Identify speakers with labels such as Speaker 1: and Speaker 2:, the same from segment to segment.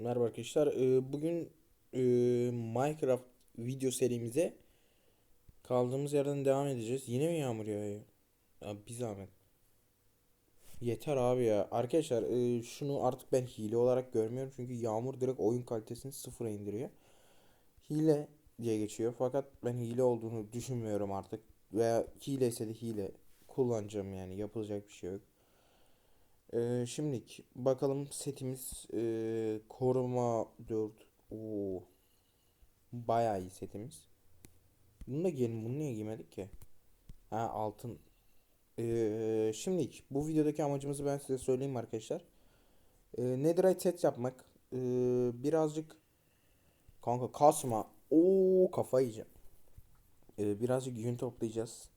Speaker 1: Merhaba arkadaşlar. Ee, Bugün e, Minecraft video serimize kaldığımız yerden devam edeceğiz. Yine mi yağmur yağıyor? Ya bir zahmet. Yeter abi ya. Arkadaşlar e, şunu artık ben hile olarak görmüyorum. Çünkü yağmur direkt oyun kalitesini sıfıra indiriyor. Hile diye geçiyor. Fakat ben hile olduğunu düşünmüyorum artık. Veya hile ise de hile kullanacağım yani. Yapılacak bir şey yok. Ee, şimdilik bakalım setimiz ee, koruma 4. Oo, bayağı iyi setimiz. Bunu da giyelim. Bunu niye giymedik ki? Ha altın. Ee, şimdilik bu videodaki amacımızı ben size söyleyeyim arkadaşlar. Ee, Netherite set yapmak. Ee, birazcık kanka kasma. Oo kafa yiyeceğim. Ee, birazcık yün toplayacağız.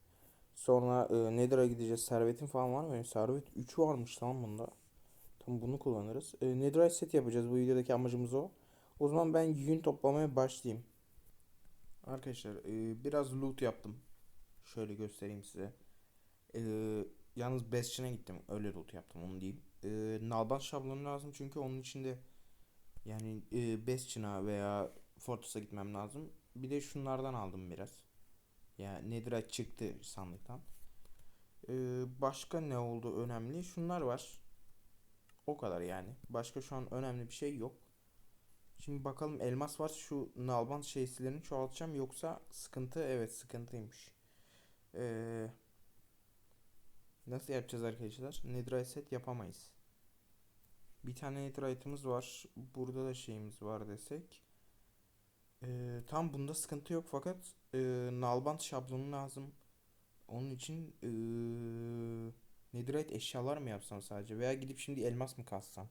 Speaker 1: Sonra e, Nether'a gideceğiz. Servetin falan var mı? Servet 3 varmış lan bunda. Tam bunu kullanırız. E, Netherite set yapacağız. Bu videodaki amacımız o. O zaman ben yün toplamaya başlayayım. Arkadaşlar e, biraz loot yaptım. Şöyle göstereyim size. E, yalnız Bastion'a gittim. Öyle loot yaptım onu diyeyim. E, Nalbant şablonu lazım çünkü onun içinde yani e, Bastion'a veya Fortress'a gitmem lazım. Bir de şunlardan aldım biraz. Ya Netherite çıktı sandıktan. Ee, başka ne oldu önemli? Şunlar var. O kadar yani. Başka şu an önemli bir şey yok. Şimdi bakalım elmas var. Şu nalbant şeysilerini çoğaltacağım. Yoksa sıkıntı evet sıkıntıymış. Ee, nasıl yapacağız arkadaşlar? Netherite set yapamayız. Bir tane netherite'ımız var. Burada da şeyimiz var desek. Ee, tam bunda sıkıntı yok fakat e, nalbant şablonu lazım. Onun için e, netherite eşyalar mı yapsam sadece veya gidip şimdi elmas mı kazsam?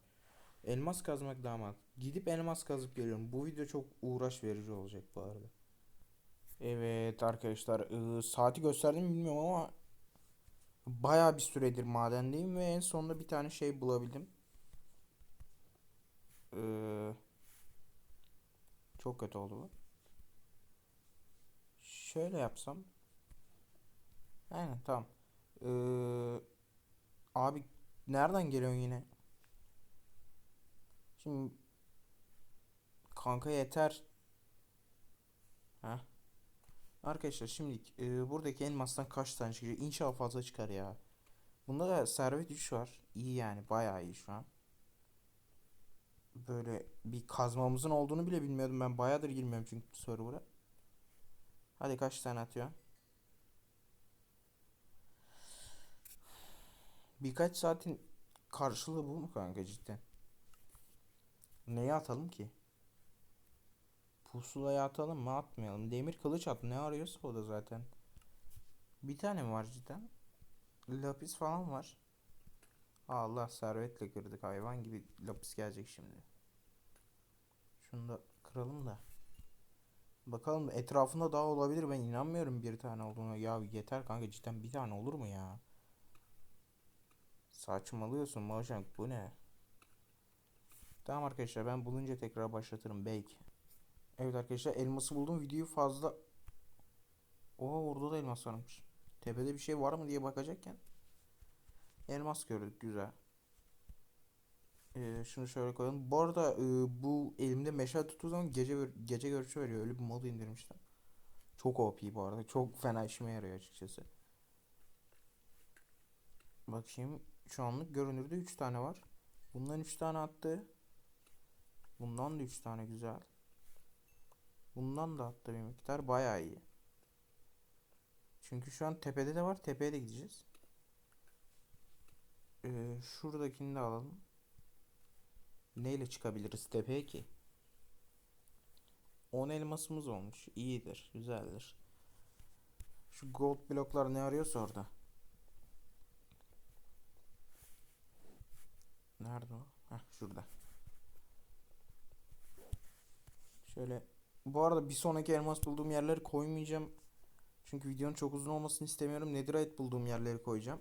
Speaker 1: Elmas kazmak daha mantıklı. Gidip elmas kazıp geliyorum. Bu video çok uğraş verici olacak bu arada. Evet arkadaşlar e, saati gösterdim mi bilmiyorum ama baya bir süredir madendeyim ve en sonunda bir tane şey bulabildim. Eee çok kötü oldu bu. Şöyle yapsam. Aynen tamam. Ee, abi nereden geliyorsun yine? Şimdi kanka yeter. Heh. Arkadaşlar şimdi e, buradaki elmastan kaç tane çıkacak? İnşallah fazla çıkar ya. Bunda da servet 3 var. İyi yani bayağı iyi şu an. Böyle bir kazmamızın olduğunu bile bilmiyordum ben. Bayağıdır girmiyorum çünkü server'a. Hadi kaç tane atıyor? Birkaç saatin karşılığı bu mu kanka cidden? Neye atalım ki? Pusulaya atalım mı atmayalım. Demir kılıç at. Ne arıyorsa o da zaten. Bir tane mi var cidden? Lapis falan var. Allah servetle kırdık hayvan gibi lapis gelecek şimdi. Şunu da kıralım da. Bakalım etrafında daha olabilir ben inanmıyorum bir tane olduğuna. Ya yeter kanka cidden bir tane olur mu ya? Saçmalıyorsun Mojang bu ne? Tamam arkadaşlar ben bulunca tekrar başlatırım belki. Evet arkadaşlar elması buldum videoyu fazla. Oha orada da elmas varmış. Tepede bir şey var mı diye bakacakken. Elmas gördük güzel. Ee, şunu şöyle koyalım. Bu arada e, bu elimde meşale tuttuğu zaman gece gece görüşü veriyor. Öyle bir mod indirmişler. Çok OP bu arada. Çok fena işime yarıyor açıkçası. Bakayım. Şu anlık görünürde 3 tane var. Bundan 3 tane attı. Bundan da 3 tane güzel. Bundan da attı bir miktar. Bayağı iyi. Çünkü şu an tepede de var. Tepeye de gideceğiz. Ee, şuradakini de alalım. Neyle çıkabiliriz tepeye ki? 10 elmasımız olmuş. İyidir. Güzeldir. Şu gold bloklar ne arıyorsa orada. Nerede o? Heh şurada. Şöyle. Bu arada bir sonraki elmas bulduğum yerleri koymayacağım. Çünkü videonun çok uzun olmasını istemiyorum. Netherite bulduğum yerleri koyacağım.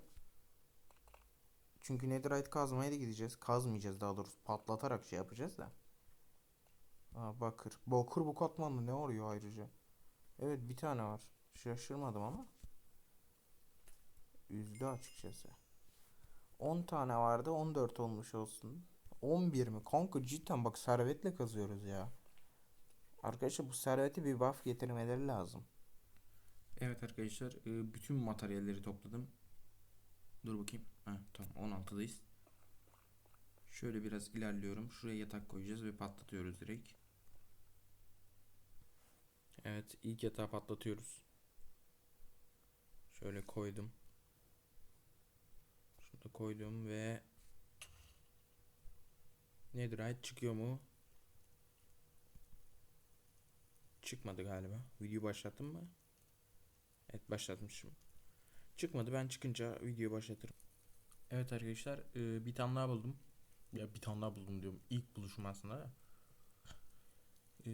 Speaker 1: Çünkü netherite kazmaya da gideceğiz. Kazmayacağız daha doğrusu. Patlatarak şey yapacağız da. Aa, bakır. Bakır bu katmanda ne arıyor ayrıca? Evet bir tane var. Şaşırmadım ama. Üzdü açıkçası. 10 tane vardı. 14 olmuş olsun. 11 mi? Kanka cidden bak servetle kazıyoruz ya. Arkadaşlar bu servete bir buff getirmeleri lazım. Evet arkadaşlar e, bütün materyalleri topladım. Dur bakayım. Ha, tamam 16'dayız. Şöyle biraz ilerliyorum. Şuraya yatak koyacağız ve patlatıyoruz direkt. Evet ilk yatağı patlatıyoruz. Şöyle koydum. Şunu da koydum ve Netherite çıkıyor mu? Çıkmadı galiba. Video başlattım mı? Evet başlatmışım. Çıkmadı. Ben çıkınca video başlatırım. Evet arkadaşlar e, bir tane daha buldum. Ya bir tane daha buldum diyorum. İlk buluşum aslında da. E,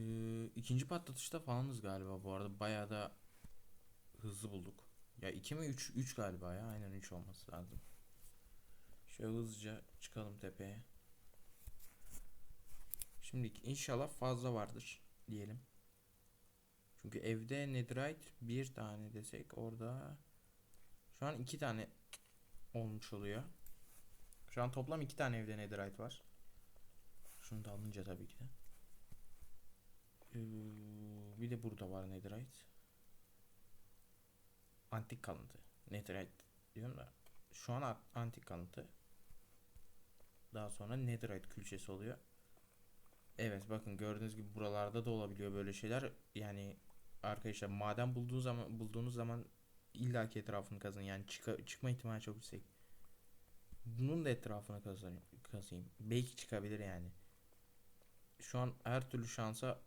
Speaker 1: ikinci patlatışta falanız galiba bu arada. Bayağı da hızlı bulduk. Ya 2 mi 3 3 galiba ya. Aynen 3 olması lazım. Şöyle hızlıca çıkalım tepeye. Şimdi inşallah fazla vardır diyelim. Çünkü evde netherite bir tane desek orada şu an iki tane olmuş oluyor. Şu an toplam iki tane evde netherite var. Şunu da alınca tabii ki de. Ee, bir de burada var netherite. Antik kalıntı. Netherite diyorum da şu an antik kalıntı. Daha sonra netherite külçesi oluyor. Evet bakın gördüğünüz gibi buralarda da olabiliyor böyle şeyler. Yani arkadaşlar maden bulduğunuz zaman bulduğunuz zaman illaki etrafını kazın. Yani çıka- çıkma ihtimali çok yüksek. Bunun da etrafını kazayım, kazayım. Belki çıkabilir yani. Şu an her türlü şansa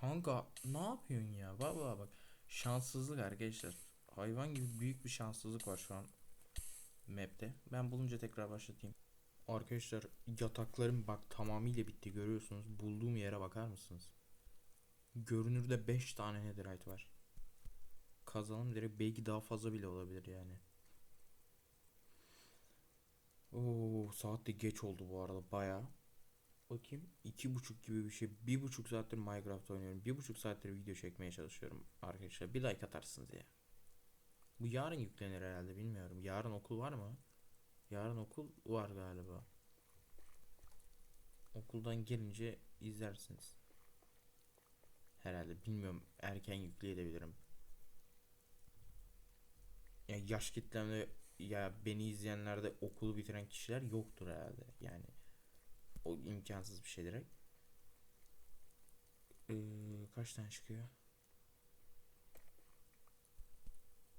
Speaker 1: Kanka ne yapıyorsun ya? Vallahi bak şanssızlık arkadaşlar. Hayvan gibi büyük bir şanssızlık var şu an map'te. Ben bulunca tekrar başlatayım. Arkadaşlar yataklarım bak tamamıyla bitti görüyorsunuz. Bulduğum yere bakar mısınız? Görünürde 5 tane netherite var. Kazanım direkt belki daha fazla bile olabilir yani. Oo saat de geç oldu bu arada baya. Bakayım iki buçuk gibi bir şey. Bir buçuk saattir Minecraft oynuyorum. Bir buçuk saattir video çekmeye çalışıyorum arkadaşlar. Bir like atarsınız ya. Bu yarın yüklenir herhalde bilmiyorum. Yarın okul var mı? Yarın okul var galiba. Okuldan gelince izlersiniz. Herhalde bilmiyorum erken yükleyebilirim. Ya yaş kitlemde ya beni izleyenlerde okulu bitiren kişiler yoktur herhalde. Yani o imkansız bir şey direkt. Ee, kaç tane çıkıyor?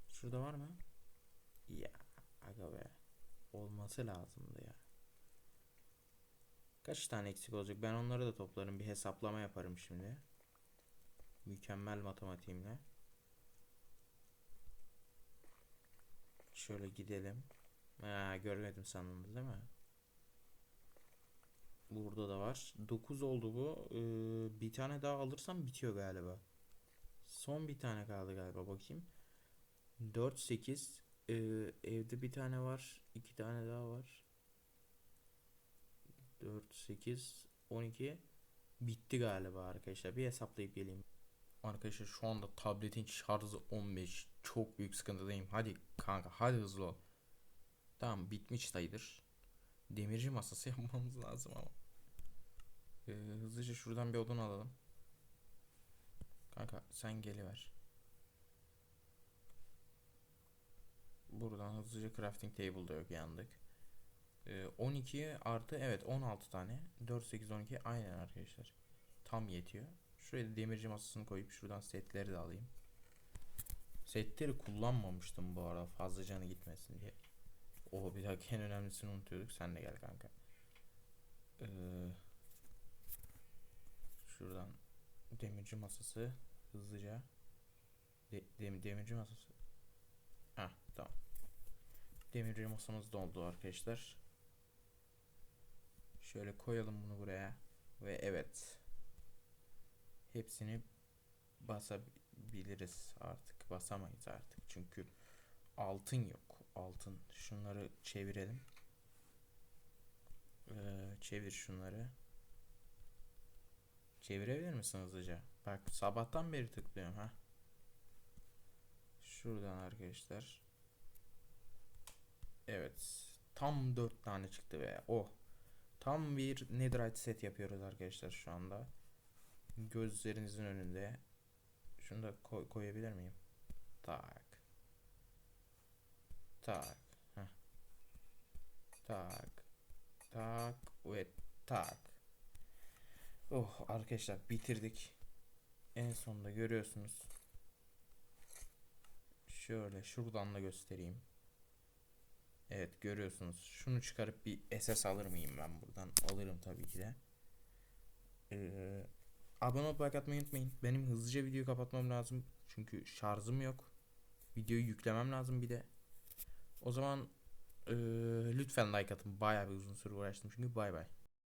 Speaker 1: Şurada var mı? Ya aga be. Olması lazımdı ya. Kaç tane eksik olacak? Ben onları da toplarım. Bir hesaplama yaparım şimdi. Mükemmel matematiğimle. Şöyle gidelim. Ha, görmedim sandınız değil mi? Burada da var. 9 oldu bu. Ee, bir tane daha alırsam bitiyor galiba. Son bir tane kaldı galiba bakayım. 4 8 ee, evde bir tane var. iki tane daha var. 4 8 12 bitti galiba arkadaşlar. Bir hesaplayıp geleyim. Arkadaşlar şu anda tabletin şarjı 15. Çok büyük sıkıntıdayım. Hadi kanka hadi hızlı ol. Tamam bitmiş sayılır. Demirci masası yapmamız lazım ama. Ee, hızlıca şuradan bir odun alalım. Kanka sen geliver. Buradan hızlıca crafting table'da yok yandık. Ee, 12 artı evet 16 tane. 4 8 12 aynen arkadaşlar. Tam yetiyor. Şuraya demirci masasını koyup şuradan setleri de alayım. Setleri kullanmamıştım bu arada fazla canı gitmesin diye. O bir dakika en önemlisini unutuyorduk. Sen de gel kanka. Ee, şuradan demirci masası hızlıca. De, dem- demirci masası. Ha tamam. Demirci masamız doldu arkadaşlar. Şöyle koyalım bunu buraya. Ve evet. Hepsini basabiliriz artık. Basamayız artık. Çünkü altın yok. Altın. Şunları çevirelim. Ee, çevir şunları. Çevirebilir misin hızlıca? Bak sabahtan beri tıklıyorum ha. Şuradan arkadaşlar. Evet. Tam 4 tane çıktı be. Oh. Tam bir netherite set yapıyoruz arkadaşlar şu anda. Gözlerinizin önünde. Şunu da koy- koyabilir miyim? Tak. Tak. Heh. Tak. Tak ve tak. Oh arkadaşlar bitirdik. En sonunda görüyorsunuz. Şöyle şuradan da göstereyim. Evet görüyorsunuz. Şunu çıkarıp bir SS alır mıyım ben buradan? Alırım tabii ki de. Ee, abone olup like atmayı unutmayın. Benim hızlıca videoyu kapatmam lazım. Çünkü şarjım yok. Videoyu yüklemem lazım bir de. O zaman ee, lütfen like atın. Bayağı bir uzun süre uğraştım çünkü bay bay.